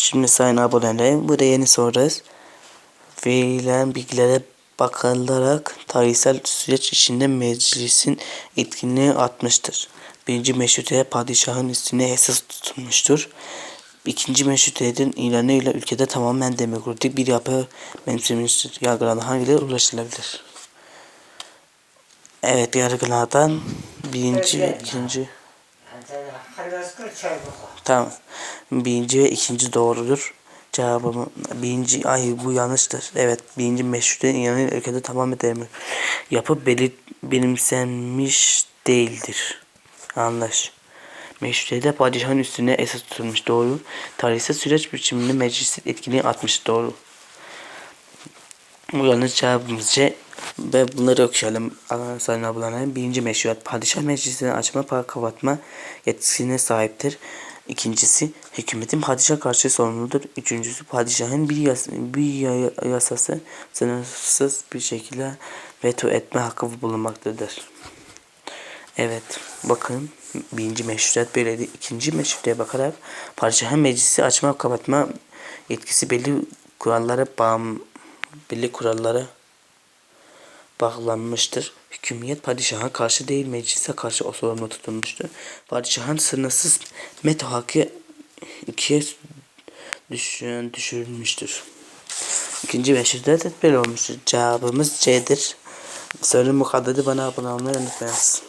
Şimdi sayın aboneler burada yeni sorarız. Verilen bilgilere bakılarak tarihsel süreç içinde meclisin etkinliği artmıştır. Birinci meşrutiyet padişahın üstüne esas tutulmuştur. İkinci meşrutiyetin ilanıyla ülkede tamamen demokratik bir yapı benimsemiştir. Yargılanan hangileri ulaşılabilir? Evet yargılardan birinci ve ikinci Tamam. Birinci ve ikinci doğrudur. Cevabım birinci ay bu yanlıştır. Evet birinci meşrutiyetin ilanı ülkede tamamen demokratik yapı belir, benimsenmiş değildir. Anlaş. Meşrutiyede padişahın üstüne esas tutulmuş doğru. Tarihsel süreç biçiminde meclisin etkinliği artmış doğru. Bu yanlış cevabımız C. Ve bunları. Allah'ın sayın ablalarına. Birinci meşruiyet. Padişah meclisini açma, para kapatma yetkisine sahiptir. İkincisi, hükümetin padişah karşı sorumludur. Üçüncüsü, padişahın bir, yas bir ya- yasası sınırsız bir şekilde veto etme hakkı bulunmaktadır. Evet, bakın birinci meşruiyet böyleydi. İkinci meşruiyete bakarak padişahın meclisi açma, kapatma yetkisi belli kurallara bağım, belli kurallara bağlanmıştır. Hükümiyet padişaha karşı değil meclise karşı o sorumlu tutulmuştur. Padişahın sınırsız meto hakkı ikiye düşün, düşürülmüştür. İkinci meşruiyet böyle olmuştur. Cevabımız C'dir. Sorun bu kadardı. Bana abone olmayı unutmayınız.